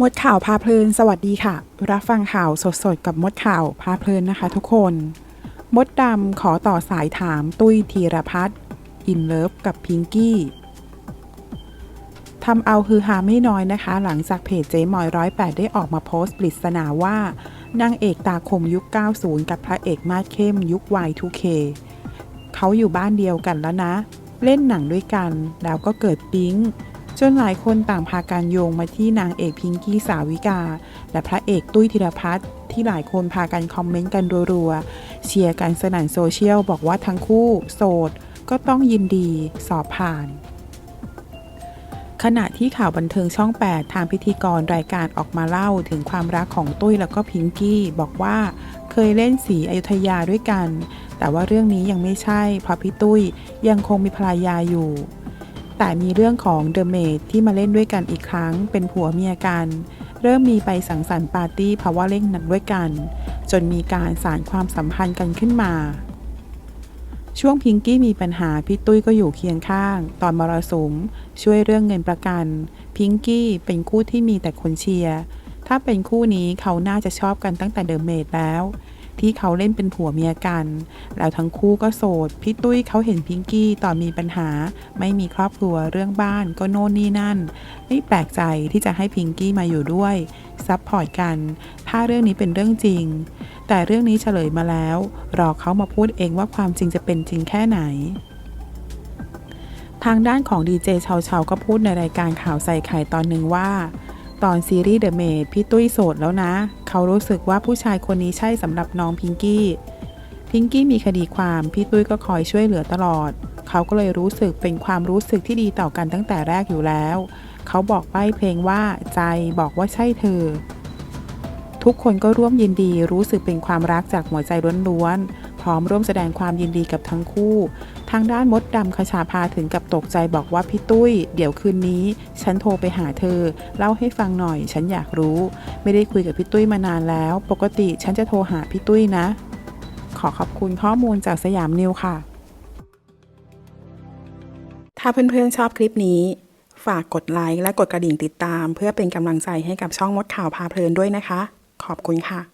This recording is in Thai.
มดข่าวพาเพลินสวัสดีค่ะ รับฟังข่าวสดๆ กับมดข่าวพาเพลินนะคะทุกคน มดดำขอต่อสายถามตุ้ยธีรพัฒน์อินเลิฟกับพิงกี้ทำเอาฮือฮาไม่น้อยนะคะ หลังจากเพจเจ๊มอยร้อยแปดได้ออกมาโพสต์ปริศนาว่านางเอกตาคมยุค 90 กับพระเอกมาดเข้มยุค Y2K เขาอยู่บ้านเดียวกันแล้วนะ เล่นหนังด้วยกันแล้วก็เกิดปิ๊ง จนหลายคนต่างพาการโยงมาที่นางเอกพิงกี้สาวิกา และพระเอกตุ้ยธีรพัฒน์ที่หลายคนพากันคอมเมนต์กันรัวๆเชียร์กันสนั่นโซเชียลบอกว่าทั้งคู่โสด ก็ต้องยินดีสอบผ่าน ขณะที่ข่าวบันเทิงช่อง 8 ทางพิธีกรรายการออกมาเล่าถึงความรักของตุ้ยแล้วก็พิงกี้บอกว่าเคยเล่นสีอยุธยาด้วยกัน แต่ว่าเรื่องนี้ยังไม่ใช่เพราะพี่ตุ้ยยังคงมีภรรยาอยู่ แต่มีเรื่องของเดอะเมดที่มาเล่นด้วยกันอีกครั้ง เป็นผัวเมียกัน เริ่มมีไปสังสรรค์ปาร์ตี้เพราว่าเล่นหนังด้วยกัน จนมีการสารความสัมพันธ์กันขึ้นมา ช่วงพิงกี้มีปัญหาพี่ตุ้ยก็อยู่เคียงข้าง ตอนมรสุม ช่วยเรื่องเงินประกัน พิงกี้เป็นคู่ที่มีแต่คนเชียร์ถ้าเป็นคู่นี้เขาน่าจะชอบกันตั้งแต่เดอะเมดแล้ว ที่เขาเล่นเป็นผัวเมียกัน แล้วทั้งคู่ก็โสด พี่ตุ้ยเขาเห็นพิงกี้ตอนมีปัญหา ไม่มีครอบครัวเรื่องบ้านก็โน่นนี่นั่น ไม่แปลกใจที่จะให้พิงกี้มาอยู่ด้วยซับพอร์ตกัน ถ้าเรื่องนี้เป็นเรื่องจริง แต่เรื่องนี้เฉลยมาแล้ว รอเขามาพูดเองว่าความจริงจะเป็นจริงแค่ไหนทางด้านของดีเจชาเชาก็พูดในรายการข่าวใส่ไข่ตอนหนึ่งว่า ตอนซีรีส์เดอะเมดพี่ตุ้ยโสดแล้วนะ เขารู้สึกว่าผู้ชายคนนี้ใช่สำหรับน้องพิงกี้ พิงกี้มีคดีความ พี่ตุ้ยก็คอยช่วยเหลือตลอด เขาก็เลยรู้สึกเป็นความรู้สึกที่ดีต่อกันตั้งแต่แรกอยู่แล้ว เขาบอกใบ้เพลงว่าใจบอกว่าใช่เธอ ทุกคนก็ร่วมยินดีรู้สึกเป็นความรักจากหัวใจล้วนๆ พร้อมร่วมแสดงความยินดีกับทั้งคู่ ทางด้านมดดำคชาพาถึงกับตกใจบอกว่าพี่ตุ้ย เดี๋ยวคืนนี้ ฉันโทรไปหาเธอ เล่าให้ฟังหน่อย ฉันอยากรู้ ไม่ได้คุยกับพี่ตุ้ยมานานแล้ว ปกติฉันจะโทรหาพี่ตุ้ยนะ ขอขอบคุณข้อมูลจากสยามนิวค่ะ ถ้าเพื่อนๆชอบคลิปนี้ ฝากกดไลค์และกดกระดิ่งติดตาม เพื่อเป็นกำลังใจให้กับช่องมดข่าวพาเพลินด้วยนะคะ ขอบคุณค่ะ